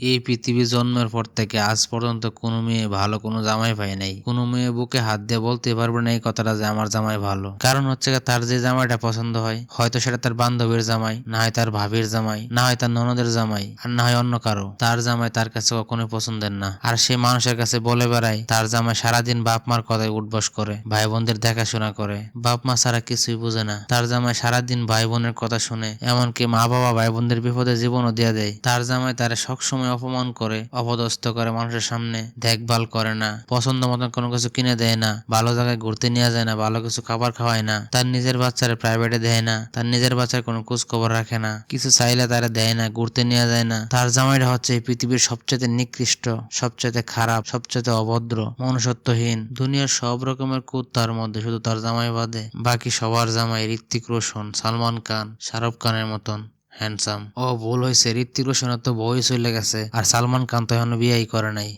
এই পৃথিবী জন্মের পর থেকে আজ পর্যন্ত কোনো মেয়ে ভালো, কোনো জামাই পায় নাই। কোনো মেয়ে বুকে হাত দিয়ে বলতে পারবে না এই কথাটা যে আমার জামাই ভালো। কারণ হচ্ছে তার যে জামাইটা পছন্দ হয়, হয়তো সেটা তার বান্ধবীর জামাই, না হয় তার ভাবির জামাই, না হয় তার ননদের জামাই, আর না হয় অন্য কারও। তার জামাই তার কাছে কখনোই পছন্দের না। আর সে মানুষের কাছে বলে বেড়ায়, তার জামাই সারাদিন বাপ মার কথায় উঠবস করে ভাই বোনদের দেখাশোনা করে। বাপ মা ছাড়া কিছুই বুঝে না। তার জামাই সারাদিন ভাই বোনের কথা শুনে, এমনকি মা বাবা ভাই বোনদের বিপদে জীবনও দিয়ে দেয়। তার জামাই তারা সবসময় অপমান করে, অপদস্থ করে মানুষের সামনে, দেখভাল করে না পছন্দ মতন কোনো কিছু কিনে দেয় না, ভালো জায়গায় ঘুরতে নিয়ে যায় না, ভালো কিছু খাবার খাওয়ায় না, তার নিজের বাচ্চারে প্রাইভেটে দেয় না, তার নিজের বাচ্চার কোনো খোঁজ খবর রাখে না, কিছু চাইলে তারা দেয় না, ঘুরতে নিয়ে যায় না, তার জামাইটা হচ্ছে এই পৃথিবীর সবচেয়ে নিকৃষ্ট সবচেয়ে খারাপ সবচেয়ে অভদ্র, মনুষ্যত্বহীন, দুনিয়ার সব রকমের কুত তার মধ্যে শুধু তার জামাই বাদে, বাকি সবার জামাই ঋত্বিক রোশন, সালমান খান, শাহরুখ খানের মতন। হ্যান্ডসাম ও ভুল হয়েছে ঋত্বিক রোশনের তো বয়স চলে গেছে, আর সালমান খান তো এখন বিয়েই করে নাই।